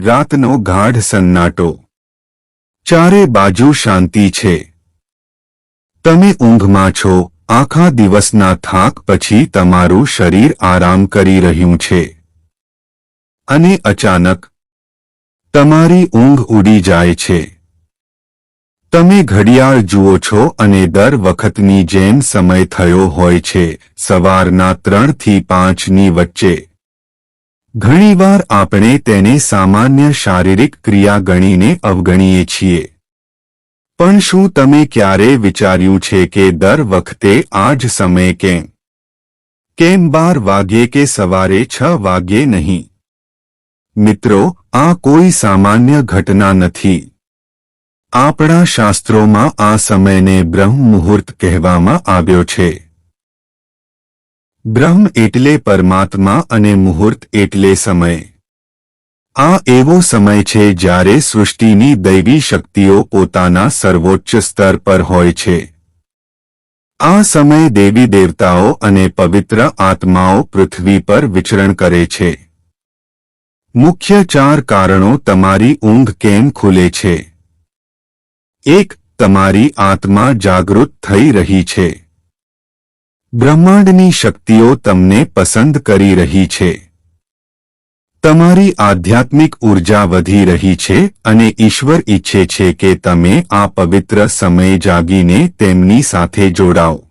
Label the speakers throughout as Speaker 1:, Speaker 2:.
Speaker 1: રાતનો ગાઢ સન્નાટો. ચારે બાજુ શાંતિ છે. તમે ઊંઘમાં છો, આખા દિવસના થાક પછી તમારું શરીર આરામ કરી રહ્યું છે. અને અચાનક, તમારી ઊંઘ ઉડી જાય છે. તમે ઘડિયાળ જુઓ છો અને દર વખતની જેમ સમય થયો હોય છે, સવારના ત્રણથી પાંચની વચ્ચે. ઘણીવાર આપણે તેને સામાન્ય શારીરિક ક્રિયા ગણીને અવગણીએ છીએ. પણ શું તમે ક્યારે વિચાર્યું છે કે દર વખતે આ જ સમયે કેમ? કેમ બાર વાગ્યે કે સવારે છ વાગ્યે નહીં? મિત્રો, આ કોઈ સામાન્ય ઘટના નથી. આપણા શાસ્ત્રોમાં આ સમયને બ્રહ્મ મુહૂર્ત કહેવામાં આવ્યો છે. બ્રહ્મ એટલે પરમાત્મા અને મુહૂર્ત એટલે સમય. આ એવો સમય છે જ્યારે સૃષ્ટિની દૈવી શક્તિઓ પોતાના સર્વોચ્ચ સ્તર પર હોય છે. આ સમય દેવી દેવતાઓ અને પવિત્ર આત્માઓ પૃથ્વી પર વિચરણ કરે છે. મુખ્ય ચાર કારણો તમારી ઊંઘ કેમ ખુલે છે? એક, તમારી આત્મા જાગૃત થઈ રહી છે. બ્રહ્માંડની શક્તિઓ તમને પસંદ કરી રહી છે. તમારી આધ્યાત્મિક ઊર્જા વધી રહી છે અને ઈશ્વર ઈચ્છે છે કે તમે આ પવિત્ર સમયે જાગીને તેમની સાથે જોડાઓ.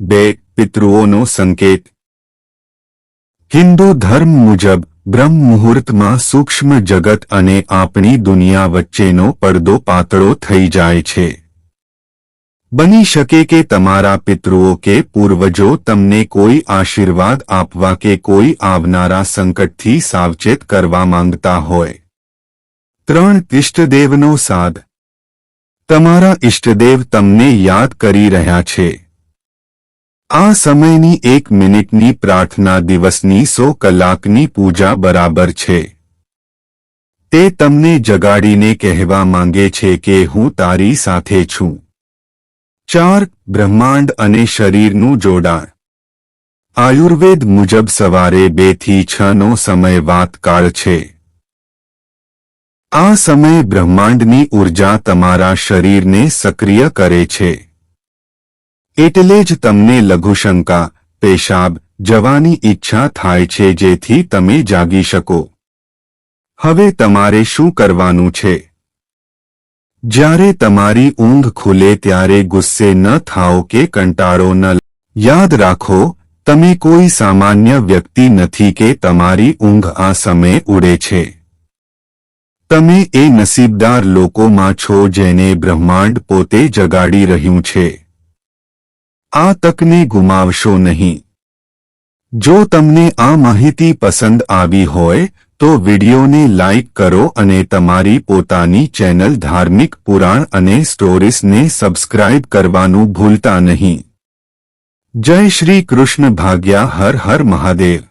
Speaker 1: બે, પિતૃઓનો સંકેત. હિન્દુ ધર્મ મુજબ બ્રહ્મ મુહૂર્તમાં સૂક્ષ્મ જગત અને આપણી દુનિયા વચ્ચેનો પડદો પાતળો થઈ જાય છે. બની શકે કે તમારા પિતૃઓ કે પૂર્વજો તમને કોઈ આશીર્વાદ આપવા કે કોઈ આવનારા સંકટથી સાવચેત કરવા માંગતા હોય. ત્રણ ઇષ્ટદેવનો સાદ. તમારા ઇષ્ટદેવ તમને યાદ કરી રહ્યા છે. આ સમયની એક મિનિટની પ્રાર્થના દિવસની સો કલાકની પૂજા બરાબર છે. તે તમને જગાડીને કહેવા માંગે છે કે હું તારી સાથે છું. ચાર બ્રહ્માંડ અને શરીરનું જોડાણ. આયુર્વેદ મુજબ સવારે બેથી છ નો સમય વાતકાળ છે. આ સમય બ્રહ્માંડની ઊર્જા તમારા શરીરને સક્રિય કરે છે. એટલે જ તમને લઘુશંકા, પેશાબ, જવાની ઈચ્છા થાય છે જેથી તમે જાગી શકો. હવે તમારે શું કરવાનું છે? જ્યારે તમારી ઊંઘ ખુલે ત્યારે ગુસ્સે ન થાઓ કે કંટાળો ન યાદ રાખો, તમે કોઈ સામાન્ય વ્યક્તિ નથી કે તમારી ઊંઘ આ સમયે ઉડે છે. તમે એ નસીબદાર લોકોમાં છો જેને બ્રહ્માંડ પોતે જગાડી રહ્યું છે. આ તકને ગુમાવશો નહીં. જો તમને આ માહિતી પસંદ આવી હોય તો વિડીયોને લાઇક કરો અને તમારી પોતાની ચેનલ ધાર્મિક પુરાણ અને સ્ટોરીઝને સબસ્ક્રાઇબ કરવાનું ભૂલતા નહીં. જય શ્રી કૃષ્ણ ભાગ્યા હર હર મહાદેવ.